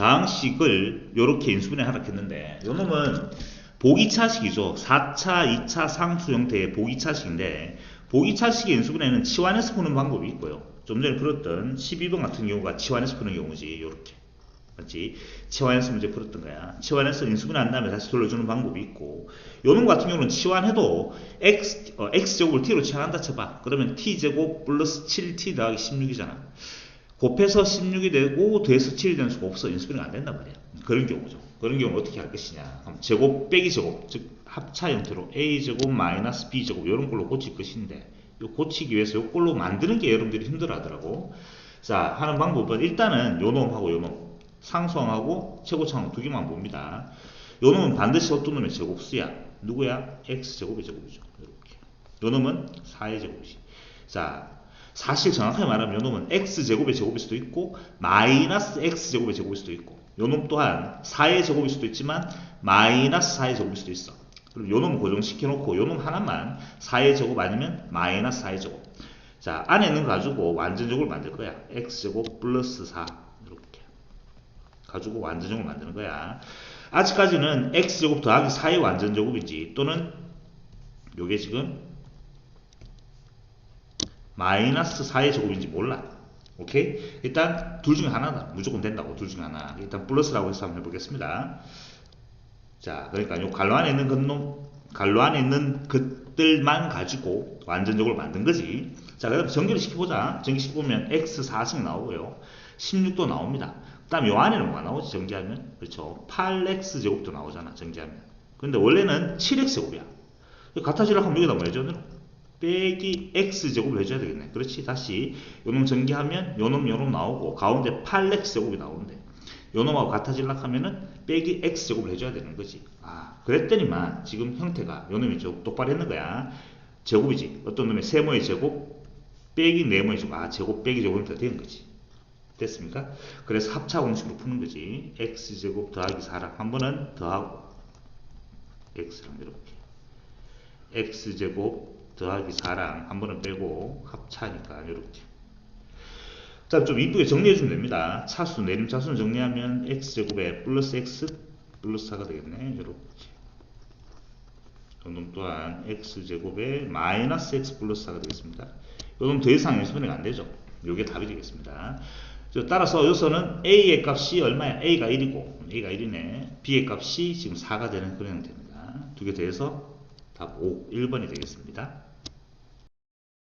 다항식을 이렇게 인수분해 하라 했는데 요 놈은 보기차식이죠. 4차, 2차 상수 형태의 보기차식인데 보기차식의 인수분해는 치환해서 푸는 방법이 있고요. 좀 전에 풀었던 12번 같은 경우가 치환해서 푸는 경우지. 요렇게. 맞지? 치환해서 문제 풀었던 거야. 치환해서 인수분해 한 다음에 다시 돌려주는 방법이 있고 요놈 같은 경우는 치환해도 x, 어, x제곱을 t로 치환한다 쳐봐. 그러면 t제곱 플러스 7t 더하기 16이잖아. 곱해서 16이 되고 더해서 7이 되는 수가 없어. 인수분해가 안 된단 말이야. 그런 경우죠. 그런 경우는 어떻게 할 것이냐. 그럼 제곱 빼기 제곱, 즉 합차 형태로 a제곱 마이너스 b제곱 이런 걸로 고칠 것인데 요 고치기 위해서 요 걸로 만드는 게 여러분들이 힘들어 하더라고. 자, 하는 방법은 일단은 요 놈하고 요 놈, 상수항하고 최고차항 두 개만 봅니다. 요 놈은 반드시 어떤 놈의 제곱수야? 누구야? x제곱의 제곱이죠. 이렇게. 요 놈은 4의 제곱이지. 자, 사실 정확하게 말하면 요 놈은 x제곱의 제곱일 수도 있고 마이너스 x제곱의 제곱일 수도 있고 요놈 또한 4의 제곱일 수도 있지만 마이너스 4의 제곱일 수도 있어. 그럼 요놈 고정시켜 놓고 요놈 하나만 4의 제곱 아니면 마이너스 4의 제곱. 자, 안에 있는 거 가지고 완전적으로 만들 거야. x제곱 플러스 4 이렇게 가지고 완전적으로 만드는 거야. 아직까지는 x제곱 더하기 4의 완전제곱이지 또는 요게 지금 마이너스 4의 제곱인지 몰라. 오케이? 일단 둘 중에 하나다. 무조건 된다고. 둘 중에 하나. 일단 플러스라고 해서 한번 해보겠습니다. 자, 그러니까 요 갈로 안에 있는 것놈, 갈로 안에 있는 것들만 가지고 완전적으로 만든 거지. 자, 그럼 전기를 시켜보자. 전기 시켜보면 x 4씩 나오고요. 16도 나옵니다. 그 다음 요 안에는 뭐가 나오지? 전기하면? 그렇죠. 8x 제곱도 나오잖아. 전기하면. 근데 원래는 7x 제곱이야. 같아지려고 하면 여기다 뭐 해줘야 되나? 빼기 x 제곱을 해줘야 되겠네. 그렇지. 다시 요놈 전기하면 요놈 요놈 나오고 가운데 8x 제곱이 나오는데 요놈하고 같아지려고 하면은 빼기 x 제곱을 해줘야 되는 거지. 아 그랬더니만 지금 형태가 요놈이 좀 똑바로 했는 거야. 제곱이지. 어떤 놈의 세모의 제곱 빼기 네모의 제곱. 아 제곱 빼기 제곱 형태가 된 거지. 됐습니까? 그래서 합차 공식으로 푸는 거지. x제곱 더하기 4랑 한 번은 더하고 x랑 이렇게 x제곱 더하기 4랑 한 번은 빼고 합차니까 이렇게 자, 좀 이쁘게 정리해주면 됩니다. 차수, 내림 차수는 정리하면 x제곱에 플러스 x 플러스 4가 되겠네. 이렇게. 요놈 또한 x제곱에 마이너스 x 플러스 4가 되겠습니다. 요놈 더 이상 연습은행 안 되죠. 요게 답이 되겠습니다. 저 따라서 여기서는 a의 값이 얼마야? a가 1이고 a가 1이네. b의 값이 지금 4가 되는 그런 형태입니다. 두 개 더해서 답 5, 1번이 되겠습니다.